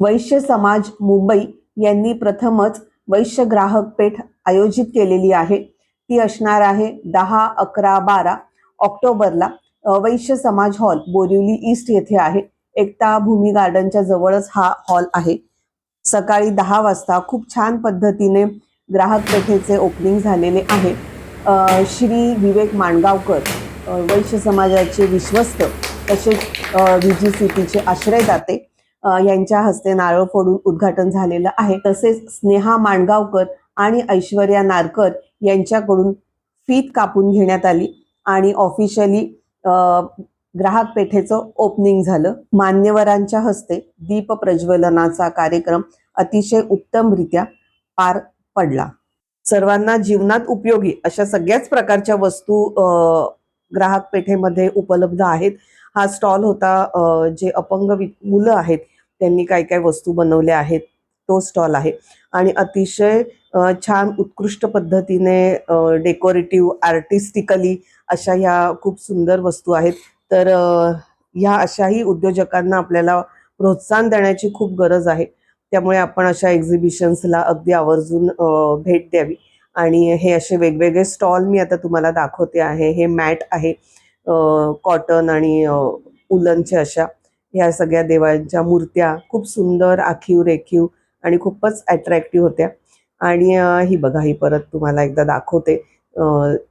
वैश्य समाज मुंबई यांनी प्रथमच वैश्य ग्राहक पेठ आयोजित केलेली आहे. ती असणार आहे दहा अकरा बारा ऑक्टोबरला. वैश्य समाज हॉल बोरिवली ईस्ट येथे आहे. एकता भूमी गार्डनच्या जवळच हा हॉल आहे. सकाळी दहा वाजता खूप छान पद्धतीने ग्राहक पेठेचे ओपनिंग झालेले आहे. श्री विवेक माणगावकर वैश्य समाजाचे विश्वस्त तसेच व्ही जी सी टीचे आश्रयदाते यांच्या हस्ते नारळ फोडून उद्घाटन झालेलं आहे. तसेच स्नेहा माणगावकर आणि ऐश्वर्या नारकर यांच्याकडून फीत कापून घेण्यात आली आणि ऑफिशियली ग्राहक पेठेचं ओपनिंग झालं. मान्यवरांच्या हस्ते दीप प्रज्वलनाचा कार्यक्रम अतिशय उत्तमरित्या पार पडला. सर्वांना जीवनात उपयोगी अशा सगळ्याच प्रकारच्या वस्तू ग्राहक पेठेमध्ये उपलब्ध आहेत. हा स्टॉल होता जे अपंग मुलं आहेत. त्यांनी काय काय वस्तू बनवल्या आहेत तो स्टॉल आहे. आणि अतिशय छान उत्कृष्ट पद्धतीने डेकोरेटिव्ह आर्टिस्टिकली अशा ह्या खूप सुंदर वस्तू आहेत. तर ह्या अशाही उद्योजकांना आपल्याला प्रोत्साहन देण्याची खूप गरज आहे. त्यामुळे आपण अशा एक्झिबिशन्सला अगदी आवर्जून भेट द्यावी. आणि हे असे वेगवेगळे स्टॉल मी आता तुम्हाला दाखवते आहे. हे मॅट आहे कॉटन आणि अ, उलनच्या अशा. ह्या सगळ्या देवांच्या मूर्त्या खूप सुंदर आखीव रेखीव आणि खूपच अट्रॅक्टिव्ह होत्या. आणि ही बघा ही परत तुम्हाला एकदा दाखवते.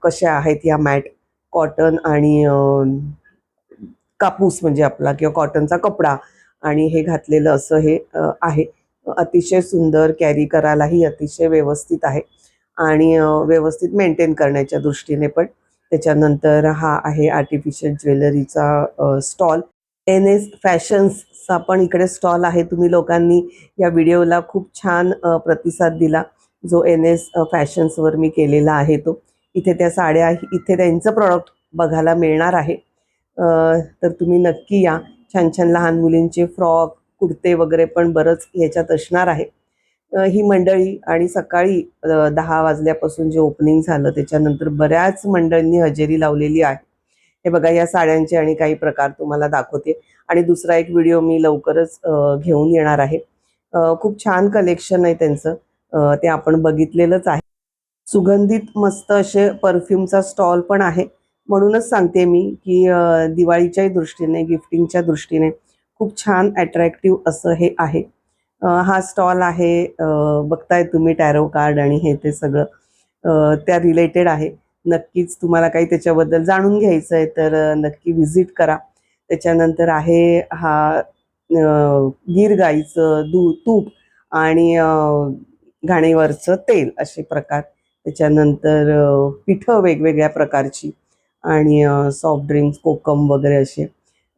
कशा आहेत ह्या मॅट कॉटन आणि कापूस म्हणजे आपला किंवा कॉटनचा कपडा. आणि हे घातलेलं असं हे आहे. अतिशय सुंदर कॅरी करायलाही अतिशय व्यवस्थित आहे. आणि व्यवस्थित मेंटेन करण्याच्या दृष्टीने पण. त्याच्यानंतर हा आहे आर्टिफिशियल ज्वेलरीचा स्टॉल एन एस फॅशन्सचा पण इकडे स्टॉल आहे. तुम्ही लोकांनी या व्हिडिओला खूप छान प्रतिसाद दिला. जो एन एस फॅशन्सवर मी केलेला आहे तो. इथे त्या साड्या इथे त्यांचं प्रॉडक्ट बघायला मिळणार आहे. तर तुम्ही नक्की या. छान छान लहान मुलींचे फ्रॉक कुर्ते वगैरे पण बरंच ह्याच्यात असणार आहे. ही मंडळी आणि सकाळी दहा वाजल्यापासून जे ओपनिंग झालं त्याच्यानंतर बऱ्याच मंडळींनी हजेरी लावलेली आहे. हे बघा या साड्यांचे आणि काही प्रकार तुम्हाला दाखवते. आणि दुसरा एक व्हिडिओ मी लवकरच घेऊन येणार आहे. खूप छान कलेक्शन आहे त्यांचं. ते आपण बघितलेलंच आहे. सुगंधित मस्त असे परफ्यूमचा स्टॉल पण आहे. म्हणूनच सांगते मी की दिवाळीच्याही दृष्टीने गिफ्टिंगच्या दृष्टीने खूप छान अट्रॅक्टिव्ह असं हे आहे. हा स्टॉल आहे. बघताय तुम्ही टॅरो कार्ड आणि हे ते सगळं. त्या रिलेटेड आहे. नक्कीच तुम्हाला काही त्याच्याबद्दल जाणून घ्यायचं आहे तर नक्की व्हिजिट करा. त्याच्यानंतर आहे हा गीर गाईचं दूध तूप आणि घाणीवरचं घाणेवरचं तेल असे प्रकार. त्याच्यानंतर पिठं वेगवेगळ्या प्रकारची आणि सॉफ्ट ड्रिंक्स कोकम वगैरे असे.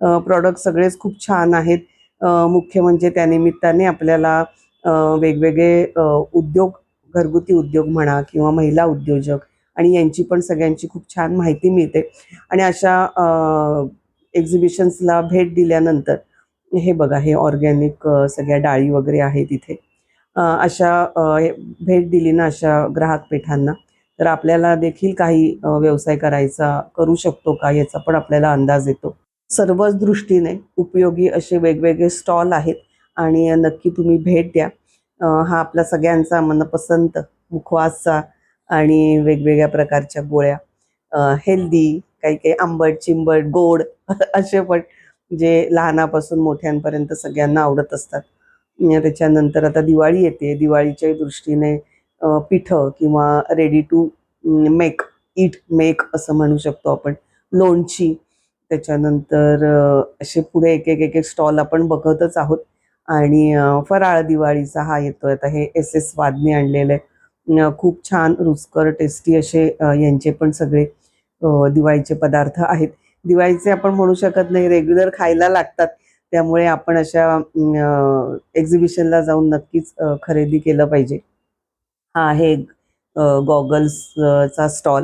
प्रॉडक्ट सगळेच खूप छान आहेत. मुख्य म्हणजे त्यानिमित्ताने आपल्याला वेगवेगळे उद्योग घरगुती उद्योग म्हणा किंवा महिला उद्योजक आणि यांची पण सगळ्यांची खूप छान माहिती मिळते. आणि अशा एक्झिबिशन्सला भेट दिल्यानंतर हे बघा हे ऑर्गॅनिक सगळ्या डाळी वगैरे आहे तिथे अशा भेट दिली ना अशा ग्राहक पेठांना. तर आपल्याला देखील काही व्यवसाय करायचा करू शकतो का याचा पण आपल्याला अंदाज येतो. सर्वच दृष्टीने उपयोगी असे वेगवेगळे स्टॉल आहेत आणि नक्की तुम्ही भेट द्या. हा आपला सगळ्यांचा मनपसंत मुखवासचा आणि वेगवेगळ्या प्रकारच्या गोळ्या हेल्दी काही काही आंबट चिंबट गोड असे पण जे लहानापासून मोठ्यांपर्यंत सगळ्यांना आवडत असतात. त्याच्यानंतर आता दिवाळी येते. दिवाळीच्या दृष्टीने पिठं किंवा ready to make it make असं म्हणू शकतो आपण. लोणची त्याच्यानंतर असे पुढे एक एक एक एक स्टॉल आपण बघतच आहोत. आणि फराळ दिवाळीचा हा येतोय. आता हे एस एस वादने आणलेलं आहे. खूप छान रुचकर टेस्टी असे यांचे पण सगळे दिवाळीचे पदार्थ आहेत. दिवाळीचे आपण म्हणू शकत नाही रेग्युलर खायला लागतात. त्यामुळे आपण अशा एक्झिबिशनला जाऊन नक्कीच खरेदी केलं पाहिजे. हा आहे गॉगल्सचा स्टॉल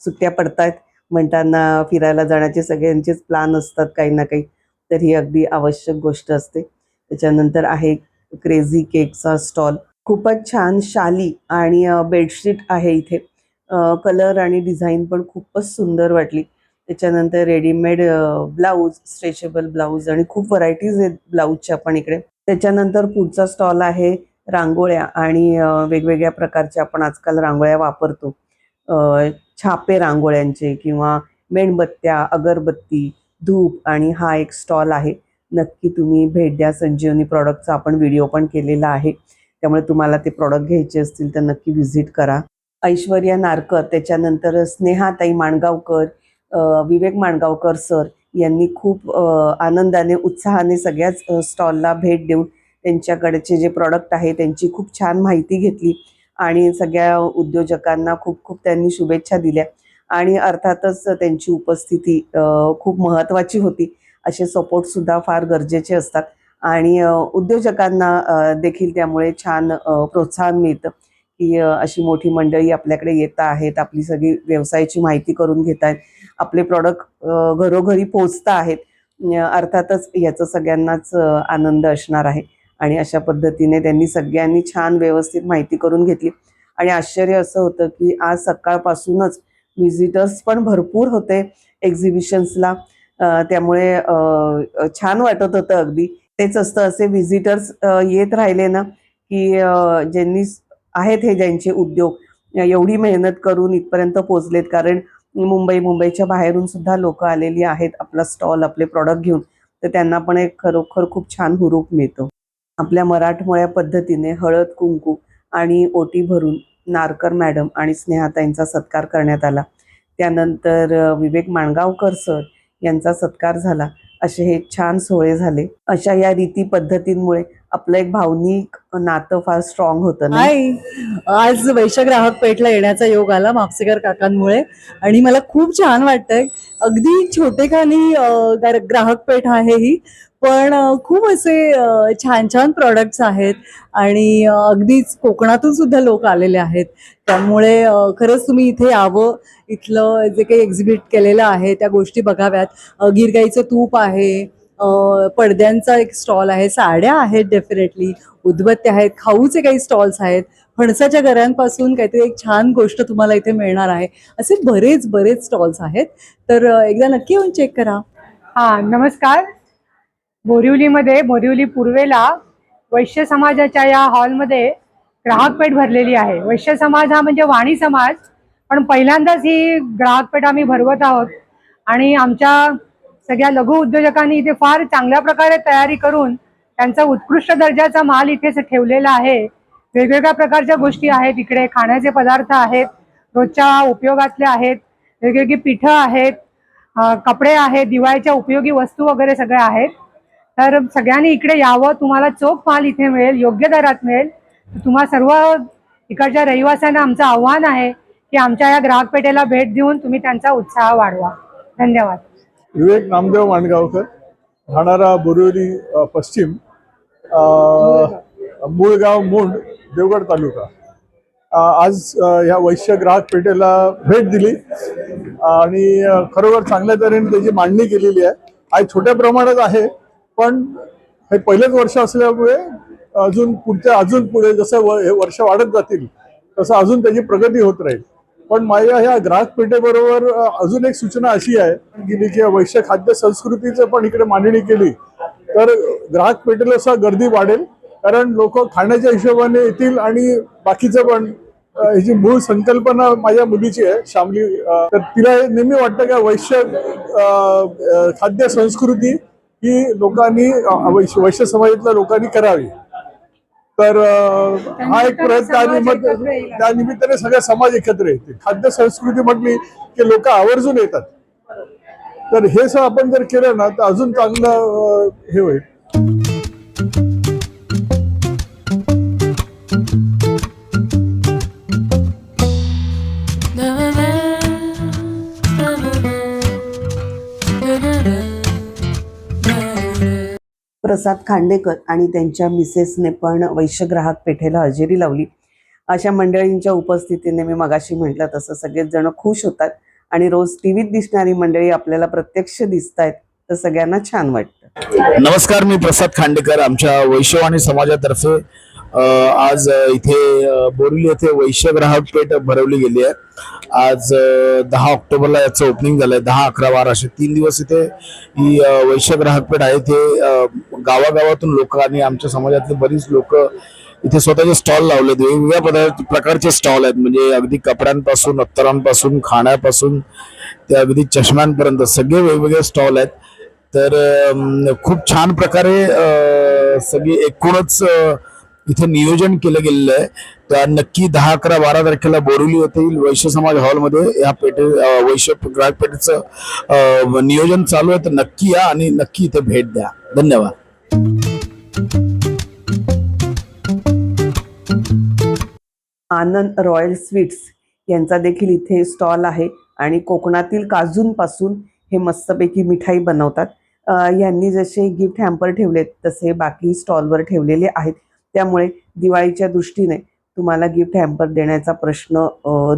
सुट्ट्या पडतायत. म्हणताना फिरायला जाण्याचे सगळ्यांचेच प्लान असतात काही ना काही. तर ही अगदी आवश्यक गोष्ट असते. त्याच्यानंतर आहे क्रेझी केकचा स्टॉल खूपच छान शाली आणि बेडशीट आहे इथे. कलर आणि डिझाईन पण खूपच सुंदर वाटली. त्याच्यानंतर रेडीमेड ब्लाऊज स्ट्रेचेबल ब्लाऊज आणि खूप व्हरायटीज आहेत ब्लाऊजच्या पण इकडे. त्याच्यानंतर पुढचा स्टॉल आहे रांगोळ्या आणि वेगवेगळ्या प्रकारच्या आपण आजकाल रांगोळ्या वापरतो. छापे रांगोळ्यांचे किंवा मेणबत्त्या अगरबत्ती धूप आणि हा एक स्टॉल आहे. नक्की तुम्ही भेट द्या संजीवनी प्रॉडक्टचा आपण व्हिडिओ पण केलेला आहे. त्यामुळे तुम्हाला ते प्रॉडक्ट घ्यायचे असतील तर नक्की व्हिजिट करा. ऐश्वर्या नारकर त्याच्यानंतर स्नेहाताई माणगावकर विवेक माणगावकर सर यांनी खूप आनंदाने उत्साहाने सगळ्याच स्टॉलला भेट देऊन त्यांच्याकडचे जे प्रॉडक्ट आहे त्यांची खूप छान माहिती घेतली आणि सगळ्या उद्योजकांना खूप खूप त्यांनी शुभेच्छा दिल्या. आणि अर्थातच त्यांची उपस्थिती खूप महत्त्वाची होती. असे सपोर्टसुद्धा फार गरजेचे असतात. आणि उद्योजकांना देखील त्यामुळे छान प्रोत्साहन मिळतं की अशी मोठी मंडळी आपल्याकडे येत आहेत आपली सगळी व्यवसायाची माहिती करून घेत आहेत आपले प्रॉडक्ट घरोघरी पोचत आहेत. अर्थातच याचं सगळ्यांनाच आनंद असणार आहे. आणि अशा पद्धतीने त्यांनी सगळ्यांनी छान व्यवस्थित माहिती करून घेतली. आणि आश्चर्य असं होतं की आज सकाळपासूनच व्हिजिटर्स पण भरपूर होते एक्झिबिशन्सला त्यामुळे छान वाटत होतं अगदी. तेच असतं. असे व्हिजिटर्स येत राहिले ना की ज्यांनी आहेत हे ज्यांचे उद्योग एवढी मेहनत करून इथपर्यंत पोचलेत कारण मुंबई मुंबईच्या बाहेरून सुद्धा लोक आलेली आहेत आपला स्टॉल आपले प्रॉडक्ट घेऊन. तर त्यांना पण एक खरोखर खूप छान हुरूप मिळतो. आपल्या मराठमोळ्या पद्धतीने हळद कुंकू आणि ओटी भरून नारकर मॅडम आणि स्नेहाताईंचा सत्कार करण्यात आला. त्यानंतर विवेक माणगावकर सर यांचा सत्कार झाला. असे हे छान सोहळे झाले. अशा या रीती पद्धतींमुळे आपलं एक भावनिक नातं फार स्ट्रॉंग होतं नाही आज वैश्य ग्राहक पेठला येण्याचा योग आला मापसेकर काकांमुळे. आणि मला खूप छान वाटतंय. अगदी छोटेखानी ग्राहक पेठ आहे ही. पण खूप असे छान छान प्रॉडक्ट्स आहेत आणि अगदीच कोकणातून सुद्धा लोक आलेले आहेत. त्यामुळे खरंच तुम्ही इथे यावं. इथलं जे काही एक्झिबिट केलेलं आहे त्या गोष्टी बघाव्यात. गिरगाईचं तूप आहे पडद्यांचा एक स्टॉल आहे साड्या आहेत डेफिनेटली उदबत्त्या आहेत खाऊचे काही स्टॉल्स आहेत. फणसाच्या घरांपासून काहीतरी एक छान गोष्ट तुम्हाला इथे मिळणार आहे. असे बरेच बरेच स्टॉल्स आहेत. तर एकदा नक्की येऊन चेक करा. हा नमस्कार. बोरिवलीमध्ये बोरिवली पूर्वेला वैश्य समाजाच्या या हॉलमध्ये ग्राहक पेठ भरलेली आहे. वैश्य समाज हा म्हणजे वाणी समाज पण पहिल्यांदाच ही ग्राहक पेठ आम्ही भरवत आहोत. आणि आमच्या सगळ्या लघु उद्योजकांनी इथे फार चांगल्या प्रकारे तयारी करून त्यांचा उत्कृष्ट दर्जाचा माल इथे ठेवलेला आहे. वेगवेगळ्या प्रकारच्या गोष्टी आहेत. इकडे खाण्याचे पदार्थ आहेत रोजच्या उपयोगातले आहेत वेगवेगळी पिठं आहेत कपडे आहेत दिवाळीच्या उपयोगी वस्तू वगैरे सगळ्या आहेत. तर सगळ्यांनी इकडे यावं तुम्हाला चोख माल इथे मिळेल योग्य दरात मिळेल. तुम्हा सर्व इकडच्या रहिवाशांना आमचं आव्हान आहे की आमच्या या ग्राहक पेठेला भेट देऊन तुम्ही त्यांचा उत्साह वाढवा. धन्यवाद. विवेक नामदेव माणगावकर राहणारा बोरिवली पश्चिम मूळगाव मुंड देवगड तालुका. आज ह्या वैश्य ग्राहक पेठेला भेट दिली. आणि खरोखर चांगल्या तऱ्हेने त्याची मांडणी केलेली आहे. आज छोट्या प्रमाणात आहे पण हे पहिलेच वर्ष असल्यामुळे अजून पुढच्या अजून पुढे जसं व- हे वर्ष वाढत जातील तसं अजून त्याची प्रगती होत राहील. पण माझ्या ह्या ग्राहक पेठेबरोबर अजून एक सूचना अशी आहे गेली की वैश्य खाद्य संस्कृतीचं पण इकडे मांडणी केली तर ग्राहक पेठेला सुद्धा गर्दी वाढेल कारण लोक खाण्याच्या हिशोबाने येतील आणि बाकीचं पण ह्याची मूळ संकल्पना माझ्या मुलीची आहे शामली तर तिला हे नेहमी वाटतं की वैश्य खाद्य संस्कृती ही लोकांनी वैश्य समाजातल्या लोकांनी करावी. तर हा एक प्रयत्न आणि मग त्या निमित्ताने सगळा समाज एकत्र येते खाद्य संस्कृती म्हटली की लोक आवर्जून येतात. तर हे सगळं आपण जर केलं ना तर अजून चांगलं हे होईल. प्रसाद खांडेकर आणि त्यांच्या मिसेसने पण वैश्य ग्राहक पेठेला हजेरी लावली. अशा मंडळींच्या उपस्थितीने मी मगाशी म्हटलं तसं सगळेच जण खुश होतात आणि रोज टीव्हीत दिसणारी मंडळी आपल्याला प्रत्यक्ष दिसत आहेत तर सगळ्यांना छान वाटतं. नमस्कार मी प्रसाद खांडेकर आमच्या वैश्यवाणी समाजातर्फे आज इथे बोरिवली येथे वैश्य ग्राहक पेठ भरवली गेली आहे. आज दहा ऑक्टोबरला याचं ओपनिंग झालंय दहा अकरा बारा असे तीन दिवस इथे ही वैश्य ग्राहक पेठ आहे. ते गावागावातून लोक आणि आमच्या समाजातले बरीच लोक इथे स्वतःचे स्टॉल लावलेत. वेगवेगळ्या पदार्थ प्रकारचे स्टॉल आहेत. म्हणजे अगदी कपड्यांपासून अत्तरांपासून खाण्यापासून ते अगदी चष्म्यांपर्यंत सगळे वेगवेगळे स्टॉल आहेत. तर खूप छान प्रकारे सगळी एकूणच इथे नियोजन केलं गेलेलं आहे. तर नक्की दहा अकरा बारा तारखेला बोरिवली येथील वैश्य समाज हॉलमध्ये या पेठे वैश्य ग्राहक पेठेचं नियोजन चालू आहे. तर नक्की या आणि नक्की इथे भेट द्या. धन्यवाद. आनंद रॉयल स्वीट्स यांचा देखील इथे स्टॉल आहे आणि कोकणातील काजूंपासून हे मस्तपैकी मिठाई बनवतात. यांनी जसे गिफ्ट हॅम्पर ठेवलेत तसे बाकी स्टॉलवर ठेवलेले आहेत. त्यामुळे दिवाळीच्या दृष्टीने तुम्हाला गिफ्ट हॅम्पर देण्याचा प्रश्न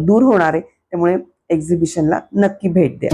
दूर होणार आहे. त्यामुळे एक्झिबिशनला नक्की भेट द्या.